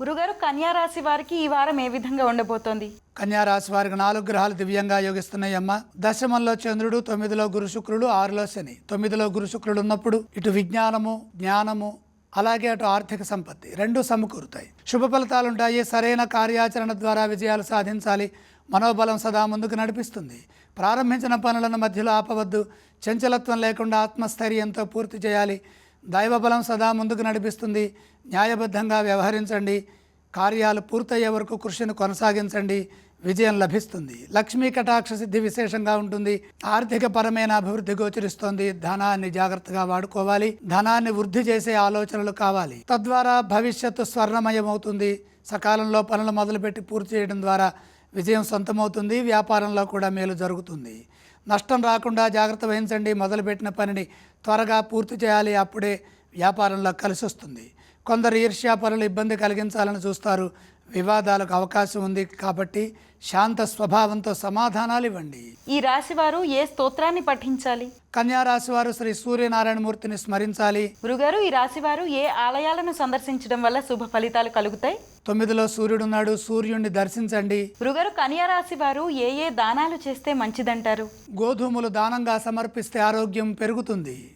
గురుగారు కన్యా రాశి వారికి ఈ వారం ఏ విధంగా ఉండబోతోంది? కన్యా రాశి వారికి నాలుగు గ్రహాలు దివ్యంగా యోగిస్తున్నాయమ్మ. దశమంలో చంద్రుడు తొమ్మిదిలో గురు శుక్రుడు ఆరులో శని. తొమ్మిదిలో గురు శుక్రుడు ఉన్నప్పుడు ఇటు విజ్ఞానము జ్ఞానము అలాగే అటు ఆర్థిక సంపత్తి రెండు సమకూరుతాయి. శుభ ఫలితాలు ఉంటాయి సరైన కార్యాచరణ ద్వారా విజయాలు సాధించాలి. మనోబలం సదా ముందుకు నడిపిస్తుంది. ప్రారంభించిన పనులను మధ్యలో ఆపవద్దు. చంచలత్వం లేకుండా ఆత్మస్థైర్యంతో పూర్తి చేయాలి. దైవబలం సదా ముందుకు నడిపిస్తుంది. న్యాయబద్ధంగా వ్యవహరించండి. కార్యాలు పూర్తయ్యే వరకు కృషిని కొనసాగించండి. విజయం లభిస్తుంది. లక్ష్మీ కటాక్ష సిద్ధి విశేషంగా ఉంటుంది. ఆర్థిక పరమైన అభివృద్ధి గోచరిస్తోంది. ధనాన్ని జాగ్రత్తగా వాడుకోవాలి. ధనాన్ని వృద్ధి చేసే ఆలోచనలు కావాలి. తద్వారా భవిష్యత్తు స్వర్ణమయమవుతుంది. సకాలంలో పనులు మొదలుపెట్టి పూర్తి చేయడం ద్వారా విజయం సొంతమవుతుంది వ్యాపారంలో కూడా మేలు జరుగుతుంది. నష్టం రాకుండా జాగ్రత్త వహించండి మొదలుపెట్టిన పనిని త్వరగా పూర్తి చేయాలి అప్పుడే వ్యాపారంలో కలిసి వస్తుంది. కొందరు ఈర్ష్యా పనులు ఇబ్బంది కలిగించాలని చూస్తారు. వివాదాలకు అవకాశం ఉంది కాబట్టి శాంత స్వభావంతో సమాధానాలు ఇవ్వండి. ఈ రాశి వారు ఏ స్తోత్రాన్ని పఠించాలి? కన్యా రాశి వారు శ్రీ సూర్యనారాయణమూర్తిని స్మరించాలి. గురుగారు ఈ రాశి వారు ఏ ఆలయాలను సందర్శించడం వల్ల శుభ ఫలితాలు కలుగుతాయి? తొమ్మిదిలో సూర్యుడున్నాడు సూర్యుడిని దర్శించండి. గురుగారు కన్యా రాశి వారు ఏ ఏ దానాలు చేస్తే మంచిదంటారు? గోధుమలు దానంగా సమర్పిస్తే ఆరోగ్యం పెరుగుతుంది.